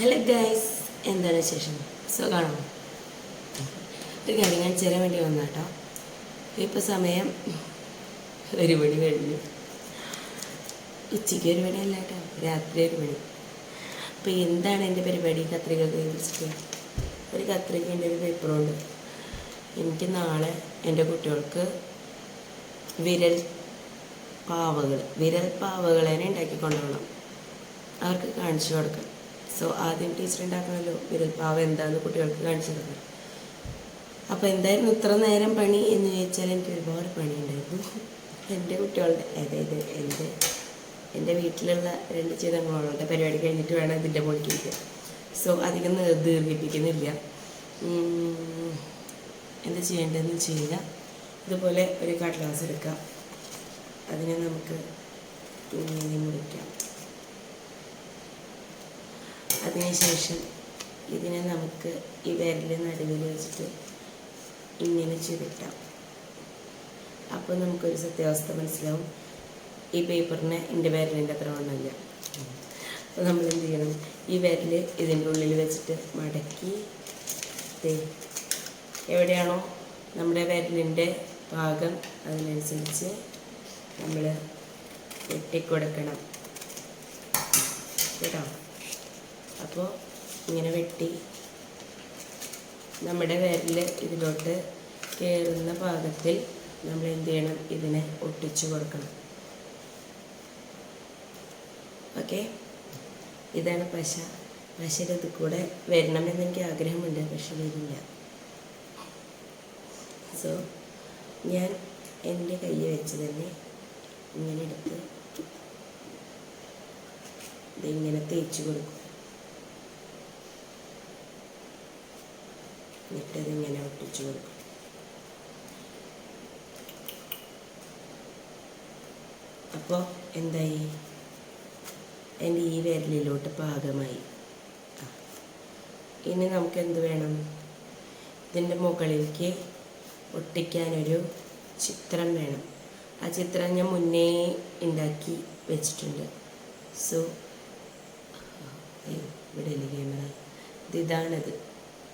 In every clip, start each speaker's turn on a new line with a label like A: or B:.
A: Hello guys എന്താണ് വിശേഷം? സുഖമാണോ? ഒരു കാര്യം ഞാൻ ചേരാൻ വേണ്ടി വന്ന കേട്ടോ ഇപ്പോൾ സമയം ഒരു മണി കഴിഞ്ഞു. ഉച്ചയ്ക്ക് ഒരു മണിയല്ല കേട്ടോ രാത്രി ഒരു മണി. അപ്പോൾ എന്താണ് എന്റെ പരിപാടി? കത്രിക ഒരു കത്രികന്റെ ഒരു പേപ്പറുണ്ട് എനിക്ക് നാളെ എന്റെ കുട്ടികൾക്ക് വിരൽ പാവകൾ വിരൽ പാവകളെ ഉണ്ടാക്കി കൊണ്ടുപോകണം. അവർക്ക് കാണിച്ചു കൊടുക്കണം സോ ആദ്യം ടീച്ചർ ഉണ്ടാക്കണമല്ലോ. വിരൽ പാവ എന്താന്ന് കുട്ടികൾക്ക് കാണിച്ചു തന്നെ. അപ്പോൾ എന്തായിരുന്നു ഇത്ര നേരം പണി എന്ന് ചോദിച്ചാൽ എനിക്ക് ഒരുപാട് പണി ഉണ്ടായിരുന്നു എന്റെ കുട്ടികളുടെ അതായത് എന്റെ എന്റെ വീട്ടിലുള്ള രണ്ട് ചിതങ്ങളുള്ള പരിപാടി കഴിഞ്ഞിട്ട് വേണം ഇതിന്റെ മുകളിലേക്ക് സോ അധികം ദീർഘിപ്പിക്കുന്നില്ല. എന്താ ചെയ്യേണ്ടതെന്ന് ചെയ്യുക. ഇതുപോലെ ഒരു കടലാസ് എടുക്കാം. അതിനെ നമുക്ക് മുറിക്കാം. അതിനുശേഷം ഇതിനെ നമുക്ക് ഈ വിരൽ നടുവിൽ വെച്ചിട്ട് ഇങ്ങനെ ചുരുട്ടാം. അപ്പോൾ നമുക്കൊരു സത്യാവസ്ഥ മനസ്സിലാവും. ഈ പേപ്പറിന് എന്റെ വിരലിന്റെ അത്ര വണ്ണമില്ല. അപ്പോൾ നമ്മൾ എന്ത് ചെയ്യണം? ഈ വിരൽ ഇതിന്റെ ഉള്ളിൽ വെച്ചിട്ട് മടക്കി എവിടെയാണോ നമ്മുടെ വിരലിന്റെ ഭാഗം അതിനനുസരിച്ച് നമ്മൾ വെട്ടിക്കൊടുക്കണം. കേട്ടോ? അപ്പോൾ ഇങ്ങനെ വെട്ടി നമ്മുടെ വിരൽ ഇതിലോട്ട് കയറുന്ന പാകത്തിൽ നമ്മൾ എന്ത് ചെയ്യണം? ഇതിനെ ഒട്ടിച്ചു കൊടുക്കണം. ഓക്കെ? ഇതാണ് പശ. പശയുടെ ഇത് കൂടെ വരണമെന്ന് എനിക്ക് ആഗ്രഹമുണ്ട് പക്ഷെ വരില്ല. സോ ഞാൻ എന്റെ കയ്യിൽ വെച്ച് തന്നെ ഇങ്ങനെ എടുത്ത് ഇതിങ്ങനെ തേച്ച് കൊടുക്കും. എന്നിട്ട് ഇങ്ങനെ ഒട്ടിച്ചു കൊടുക്കും. അപ്പോൾ എന്തായി? എന്റെ ഈ വിരലിലോട്ട് പാകമായി. ഇനി നമുക്ക് എന്ത് വേണം? ഇതിന്റെ മുകളിലേക്ക് ഒട്ടിക്കാനൊരു ചിത്രം വേണം. ആ ചിത്രം ഞാൻ മുന്നേ ഉണ്ടാക്കി വെച്ചിട്ടുണ്ട്. സോ ഇവിടെ ക്യാമറ? ഇത് ഇതാണത്.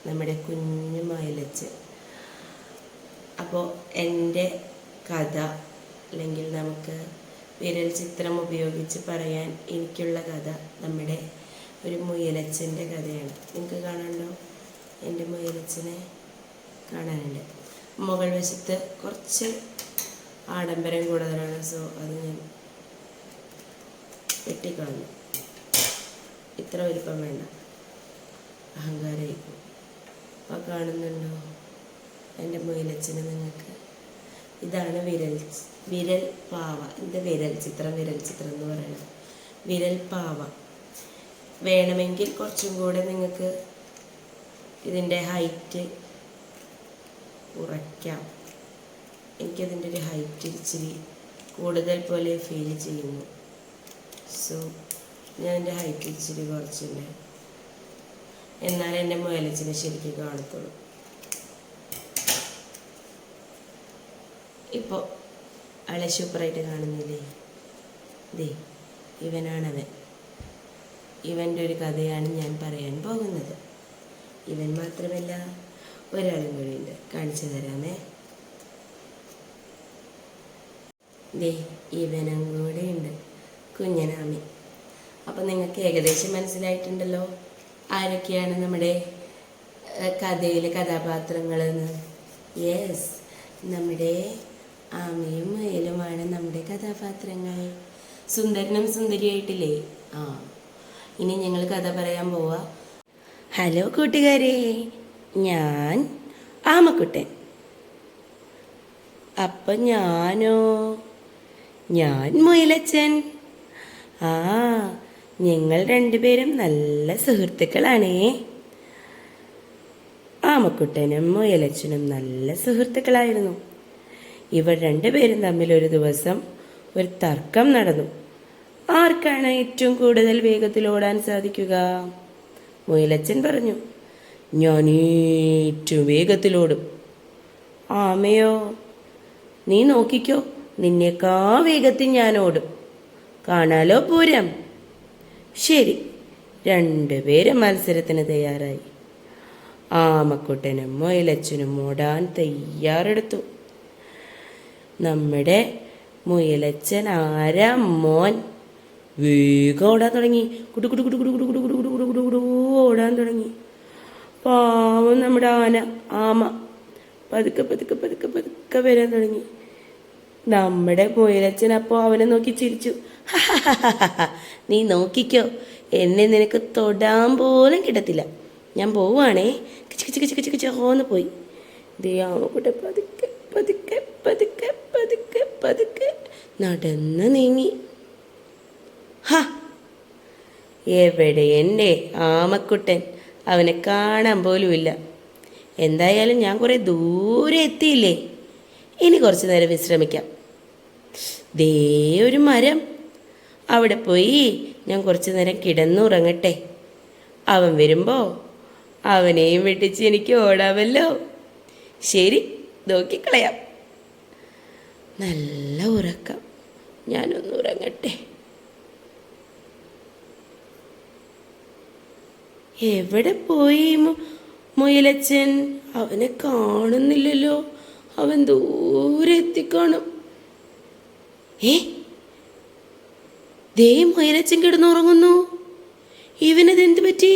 A: നമ്മുടെ കുഞ്ഞു മയിലച്ച് അപ്പോൾ എന്റെ കഥ അല്ലെങ്കിൽ നമുക്ക് വിരൽ ചിത്രം ഉപയോഗിച്ച് പറയാൻ എനിക്കുള്ള കഥ നമ്മുടെ ഒരു മുയലച്ചന്റെ കഥയാണ്. നിങ്ങൾക്ക് കാണാനുണ്ടോ? എന്റെ മുയലച്ചനെ കാണാനുണ്ട്. മുകൾ വശത്ത് കുറച്ച് ആഡംബരം കൂടുതലാണ്. സോ അത് ഞാൻ വെട്ടിക്കളഞ്ഞു. ഇത്ര വലിപ്പം വേണ്ട. അഹങ്കാരമായിപ്പോൾ അപ്പോൾ കാണുന്നുണ്ടോ? എന്റെ മുയലച്ചന് നിങ്ങൾക്ക്. ഇതാണ് വിരൽ വിരൽ പാവ. ഇത് വിരൽ ചിത്രം വിരൽ ചിത്രം എന്ന് പറയുന്നത് വിരൽ പാവ. വേണമെങ്കിൽ കുറച്ചും കൂടെ നിങ്ങൾക്ക് ഇതിന്റെ ഹൈറ്റ് കുറയ്ക്കാം. എനിക്കതിന്റെ ഒരു ഹൈറ്റ് ഇച്ചിരി കൂടുതൽ പോലെ ഫീൽ ചെയ്യുന്നു. സോ ഞാൻ എന്റെ ഹൈറ്റ് ഇച്ചിരി കുറച്ചിട്ടുണ്ട്. എന്നാൽ എന്റെ മുയലച്ചിനെ ശരിക്കും കാണത്തുള്ളൂ. ഇപ്പോൾ ആളെ സൂപ്പറായിട്ട് കാണുന്നില്ലേ? ദേ ഇവനാണവൻ. ഇവന്റെ ഒരു കഥയാണ് ഞാൻ പറയാൻ പോകുന്നത്. ഇവൻ മാത്രമല്ല ഒരാളും കൂടിയുണ്ട് കാണിച്ചു തരാമേ. ദേ ഇവനും കൂടെയുണ്ട് കുഞ്ഞനാമി. അപ്പം നിങ്ങൾക്ക് ഏകദേശം മനസ്സിലായിട്ടുണ്ടല്ലോ. ആരൊക്കെയാണ് നമ്മുടെ കഥയിലെ കഥാപാത്രങ്ങളെന്ന് യെസ് നമ്മുടെ ആമയും മുയലുമാണ് നമ്മുടെ കഥാപാത്രങ്ങൾ. സുന്ദരനും സുന്ദരിയായിട്ടില്ലേ? ആ ഇനി ഞങ്ങൾ കഥ പറയാൻ പോവാ. ഹലോ കൂട്ടുകാരെ. ഞാൻ ആമക്കുട്ടൻ. അപ്പം ഞാനോ? ഞാൻ മുയലച്ചൻ. ആ ഞങ്ങൾ രണ്ടുപേരും നല്ല സുഹൃത്തുക്കളാണേ. ആമക്കുട്ടനും മുയലച്ചനും നല്ല സുഹൃത്തുക്കളായിരുന്നു. ഇവർ രണ്ടുപേരും തമ്മിൽ ഒരു ദിവസം ഒരു തർക്കം നടന്നു. ആർക്കാണ് ഏറ്റവും കൂടുതൽ വേഗത്തിൽ ഓടാൻ സാധിക്കുക? മുയലച്ചൻ പറഞ്ഞു ഞാൻ ഏറ്റവും വേഗത്തിലോടും ആമയോ നീ നോക്കിക്കോ നിന്നേക്കാ വേഗത്തിൽ ഞാൻ ഓടും. കാണാലോ പൂരം? ശരി രണ്ടുപേരും മത്സരത്തിന് തയ്യാറായി ആമക്കുട്ടനും മുയലച്ചനും ഓടാൻ തയ്യാറെടുത്തു നമ്മുടെ മുയലച്ചൻ ആരാ മോൻ വേഗം ഓടാൻ തുടങ്ങി കുടു കുടു കുടു കുടു കുടു കുടു കുടു കുടു കുടു കുടു ഓടാൻ തുടങ്ങി പാവം നമ്മുടെ ആന ആമ പതുക്കെ പതുക്കെ പതുക്കെ പതുക്കെ വരാൻ തുടങ്ങി നമ്മുടെ മുയലച്ചൻ അപ്പോൾ അവനെ നോക്കി ചിരിച്ചു നീ നോക്കിക്കോ. എന്നെ നിനക്ക് തൊടാൻ പോലും കിട്ടത്തില്ല. ഞാൻ പോവാണേ കിച്ച് കിച്ച് കിച്ച് കിച്ച് കിച്ച് ഓന്ന് പോയി. ദേ ആമക്കൂടെ പതുക്കെ പതുക്കെ പതുക്കെ പതുക്കെ പതുക്കെ നടന്ന് നീങ്ങി. ഹ. എവിടെ എന്റെ ആമക്കുട്ടൻ? അവനെ കാണാൻ പോലുമില്ല. എന്തായാലും ഞാൻ കുറേ ദൂരെ എത്തിയില്ലേ? ഇനി കുറച്ച് നേരം വിശ്രമിക്കാം. ദേ ഒരു മരം. അവിടെ പോയി ഞാൻ കുറച്ചു നേരം കിടന്നുറങ്ങട്ടെ. അവൻ വരുമ്പോൾ അവനെയും വെട്ടിച്ച് എനിക്ക് ഓടാമല്ലോ. ശരി നോക്കിക്കളയാം. നല്ല ഉറക്കം. ഞാനൊന്ന് ഉറങ്ങട്ടെ. എവിടെ പോയി മുയലച്ചൻ? അവനെ കാണുന്നില്ലല്ലോ. അവൻ ദൂരെ എത്തിക്കാണും. ഏ? ദേ മൈനച്ചൻ കിടന്നുറങ്ങുന്നു. ഇവനതെന്ത് പറ്റി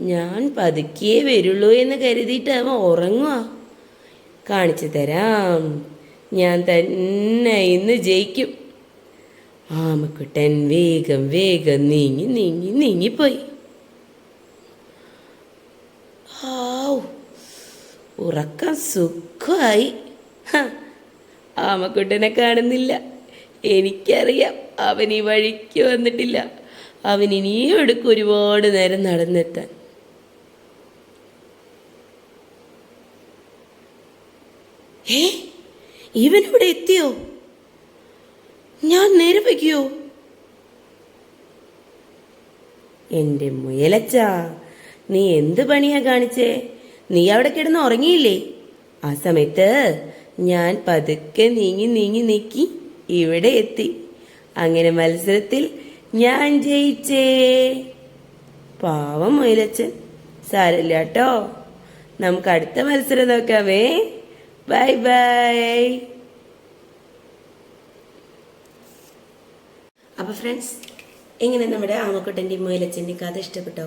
A: ഞാൻ പതുക്കിയേ വരുള്ളൂ എന്ന് കരുതിയിട്ട് അവൻ ഉറങ്ങുക കാണിച്ചു തരാം. ഞാൻ തന്നെ ഇന്ന് ജയിക്കും. ആമക്കുട്ടൻ വേഗം വേഗം നീങ്ങി നീങ്ങി നീങ്ങിപ്പോയി. ഉറക്കം സുഖമായി ആമക്കുട്ടനെ കാണുന്നില്ല. എനിക്കറിയാം അവൻ ഈ വഴിക്ക് വന്നിട്ടില്ല. അവൻ ഇനിയും എടുക്കും ഒരുപാട് നേരം നടന്നെത്താൻ. ഏ? ഇവൻ ഇവിടെ എത്തിയോ? ഞാൻ നേരെ വയ്ക്കോ? എന്റെ മുയലച്ച നീ എന്ത് പണിയാ കാണിച്ചേ? നീ അവിടെ കിടന്ന് ഉറങ്ങിയില്ലേ? ആ സമയത്ത് ഞാൻ പതുക്കെ നീങ്ങി നീങ്ങി നീക്കി ഇവിടെ എത്തി. അങ്ങനെ മത്സരത്തിൽ ഞാൻ ജയിച്ചേ. പാവം മൊയിലച്ചൻ. സാരല്ല കേട്ടോ നമുക്ക് അടുത്ത മത്സരം നോക്കാമേ ബൈ ബൈ. അപ്പോൾ ഫ്രണ്ട്സ് എങ്ങനെ നമ്മുടെ ആമക്കുട്ടന്റെയും മുയലച്ചന്റെയും കഥ ഇഷ്ടപ്പെട്ടോ?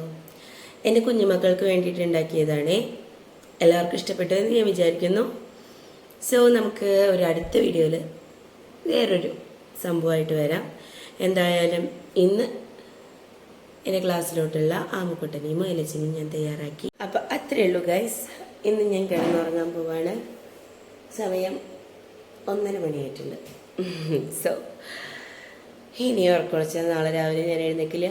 A: എന്റെ കുഞ്ഞുമക്കൾക്ക് വേണ്ടിയിട്ട് ഉണ്ടാക്കിയതാണ്. എല്ലാവർക്കും ഇഷ്ടപ്പെട്ടു എന്ന് ഞാൻ വിചാരിക്കുന്നു. സോ നമുക്ക് ഒരു അടുത്ത വീഡിയോയിൽ വേറൊരു സംഭവമായിട്ട് വരാം. എന്തായാലും ഇന്ന് എന്റെ ക്ലാസ്സിലോട്ടുള്ള ആമക്കുട്ടനെയും മൈലച്ചനെയും ഞാൻ തയ്യാറാക്കി. അപ്പം അത്രയേ ഉള്ളൂ ഗൈസ് ഇന്ന് ഞാൻ കിടന്നുറങ്ങാൻ പോവാണ്. സമയം ഒന്നര മണിയായിട്ടുണ്ട്. സോ ഇനി ഉറക്കുളച്ചാൽ നാളെ രാവിലെ ഞാൻ എഴുന്നേക്കില്ല.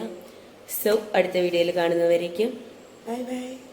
A: സോ അടുത്ത വീഡിയോയിൽ കാണുന്നവരേക്കും. Bye bye